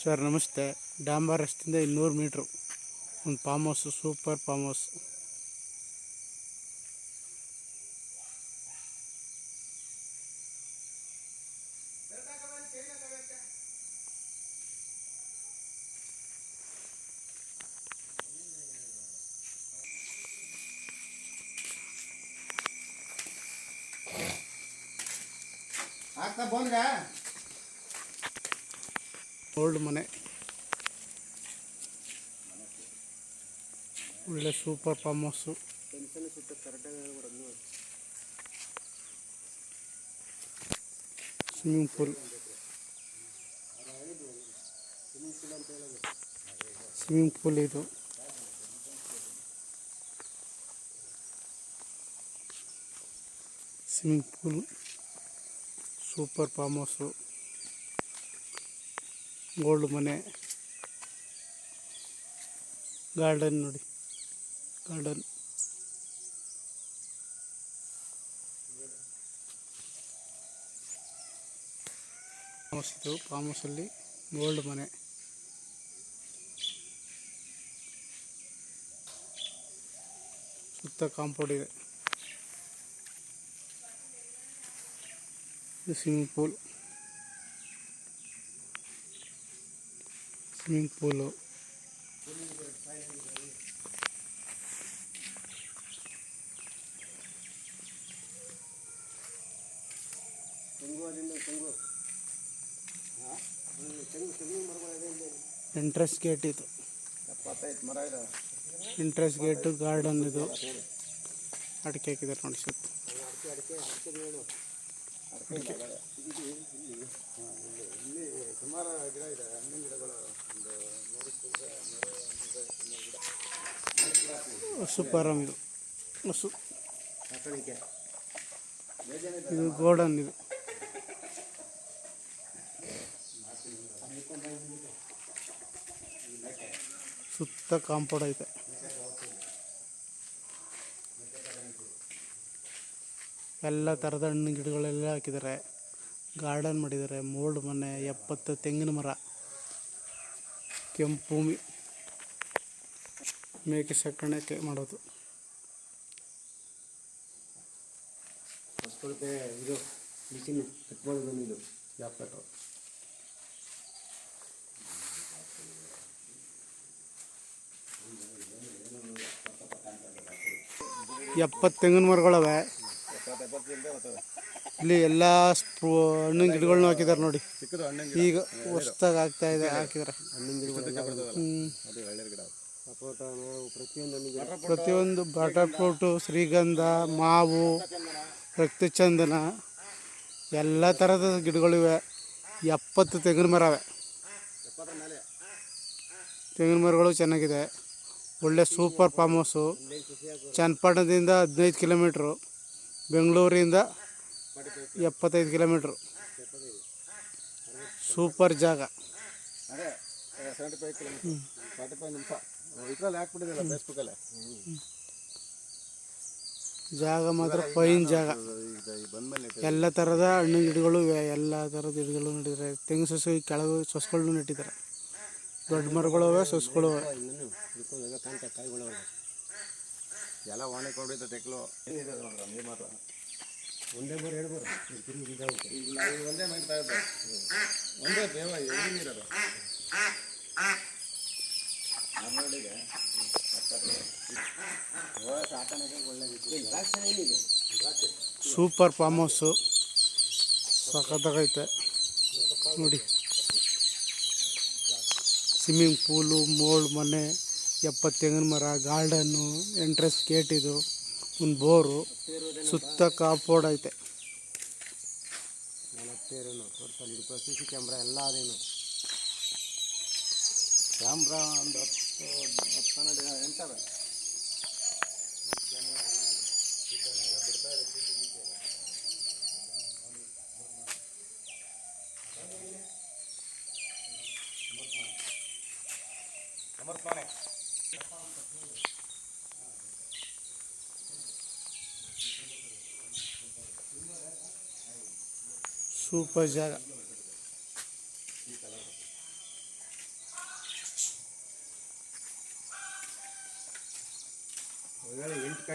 Sir ನಮಸ್ತೆ ಡಾಂಬರ್ ರಸ್ತೆಯಿಂದ ಇನ್ನೂರು ಮೀಟ್ರು ಒಂದು farm house super farm house ಆಗ್ತಾ ಬಂದ್ಗ ಓಲ್ಡ್ ಮನೆ. ಒಳ್ಳೆ super farm house. Swimming pool. Swimming pool ಇದು. Swimming pool. Super farm house. Gold ಮನೆ. ಗಾರ್ಡನ್ ನೋಡಿ. ಗಾರ್ಡನ್. ಇದು ಫಾರ್ಮ್ ಹೌಸಲ್ಲಿ ಗೋಲ್ಡ್ ಮನೆ. ಸುತ್ತ ಕಾಂಪೌಂಡ್ ಇದು. ಸ್ವಿಮ್ಮಿಂಗ್ ಪೂಲ್ ಸ್ವಿಮ್ಮಿಂಗ್ ಪೂಲು ತೆಂಗು ಅದಿಂದ ತೆಂಗು ಹಾಂ ತೆಂಗು ತೆಂಗು ಮರಗಳಿದೆ ಎಂಟ್ರೆನ್ಸ್ ಗೇಟ್ ಇದು ಎಪ್ಪತ್ತೈದು ಮರ ಇದೆ ಎಂಟ್ರೆನ್ಸ್ ಗೇಟು ಗಾರ್ಡನ್ ಇದು ಅಡಿಕೆ ಹಾಕಿದ್ದಾರೆ ನೋಡಿ ಸುತ್ತ ಇಲ್ಲಿ ಹಣ್ಣಿನ ಗಿಡಗಳು ಒಂದು ಸೂಪರ್ ಗಿಡ ನೂರ ನೂರ ಗಿಡ ಹಸು ಫಾರಮ್ ಇದು. ಹಸು ಇದು ಗೋಡನ್ ಇದು. ಸುತ್ತ ಕಾಂಪೌಂಡ್ ಐತೆ. ಎಲ್ಲ ಥರದ ಹಣ್ಣಿನ ಗಿಡಗಳೆಲ್ಲ ಹಾಕಿದ್ದಾರೆ. ಗಾರ್ಡನ್ ಮಾಡಿದ್ದಾರೆ. ಮೋಲ್ಡ್ ಮನೆ ಎಪ್ಪತ್ತು ತೆಂಗಿನ ಮರ ಕೆಂಪು ಭೂಮಿ. ಮೇಕೆ ಸಾಕಣೆ ಮಾಡೋದು. ಇದು ಮಿಷಿನ್ ಎಪ್ಪತ್ತು ತೆಂಗಿನ ಮರಗಳವೆ ಎಪ್ಪತ್ತು ಎಪ್ಪತ್ತು ಇಲ್ಲದೆ ಬರ್ತದೆ ಇಲ್ಲಿ ಎಲ್ಲ ಸ್ಪ್ರೂ ಹಣ್ಣಿನ ಗಿಡಗಳನ್ನು ಹಾಕಿದ್ದಾರೆ ನೋಡಿ. ಈಗ ಹೊಸ್ದಾಗಿ ಆಗ್ತಾ ಇದೆ ಹಾಕಿದ್ದಾರೆ ಪ್ರತಿಯೊಂದು ಬಟರ್ ಶ್ರೀಗಂಧ, ಮಾವು, ರಕ್ತಚಂದನ, ಎಲ್ಲ ಥರದ ಗಿಡಗಳಿವೆ. ಎಪ್ಪತ್ತು ತೆಂಗಿನ ಮರ ಅವೆ ತೆಂಗಿನ ಮರಗಳು ಚೆನ್ನಾಗಿದೆ. ಒಳ್ಳೆ ಸೂಪರ್ ಫಾರ್ಮ್ ಹೌಸು. ಚನ್ನಪಟ್ಟಣದಿಂದ ಹದಿನೈದು ಕಿಲೋಮೀಟ್ರು. ಬೆಂಗಳೂರಿಂದ ಎಪ್ಪತ್ತೈದು ಕಿಲೋಮೀಟ್ರು. ಸೂಪರ್ ಜಾಗ. ಜಾಗ ಮಾತ್ರ ಫೈನ್ ಜಾಗ. ಎಲ್ಲ ಥರದ ಹಣ್ಣಿನ ಗಿಡಗಳು ಇವೆ. ಎಲ್ಲ ಥರದ ಗಿಡಗಳು ನೆಟ್ಟಿದ್ದಾರೆ. ತೆಂಗು ಸೊಸೆ ಕೆಳಗೆ ಸೊಸ್ಗಳನ್ನೂ ನೆಟ್ಟಿದ್ದಾರೆ. ದೊಡ್ಡ ಮರಗಳು ಅವೆ ಎಲ್ಲ ಒಣಗಿ ಕೊಡಿದ ತೆಕ್ಲು. ಏನಿದೆ ನೋಡ್ರಿ ಹಂಗೆ ಮಾತ್ರ ಒಂದೇ ಬಾರಿ ಎರಡು ಬಾರಿ ತಿರುಗಿ ಈಗ ನಾವು ಒಂದೇ ಮಾಡ್ತಾ ಇದ್ದೆ. ಒಂದೇ ದೇವ ಎಲ್ಲಿ ನೀರದು ನಮ್ಮಲ್ಲಿಗೆ ಸಾಕಾಣಿಕೆ ಒಳ್ಳೆ ದ್ರಾಕ್ಷಿ ಏನಿದೆ ದ್ರಾಕ್ಷಿ ಸೂಪರ್ ಫಾರ್ಮ್ ಹೌಸು ಸಖತ್ತಾಗೈತೆ. ನೋಡಿ. ಸ್ವಿಮ್ಮಿಂಗ್ ಪೂಲು ಮೋಲ್ಡ್ ಮನೆ. ಎಪ್ಪತ್ತು ತೆಂಗಿನ ಮರ, ಗಾರ್ಡನ್ನು ಎಂಟ್ರೆನ್ಸ್ ಗೇಟ್ ಇದು, ಒಂದು ಬೋರು ಸುತ್ತ ಕಾಪೋಡ್ ಐತೆ. ಸಿ ಸಿ ಕ್ಯಾಮ್ರಾ ಎಲ್ಲ ಅದೇನು ಕ್ಯಾಮ್ರಾ ಒಂದು ಹತ್ತು ಹತ್ತು ಹನ್ನೆರಡು ಸಮರ್ಪಣೆ సూపర్ జాగా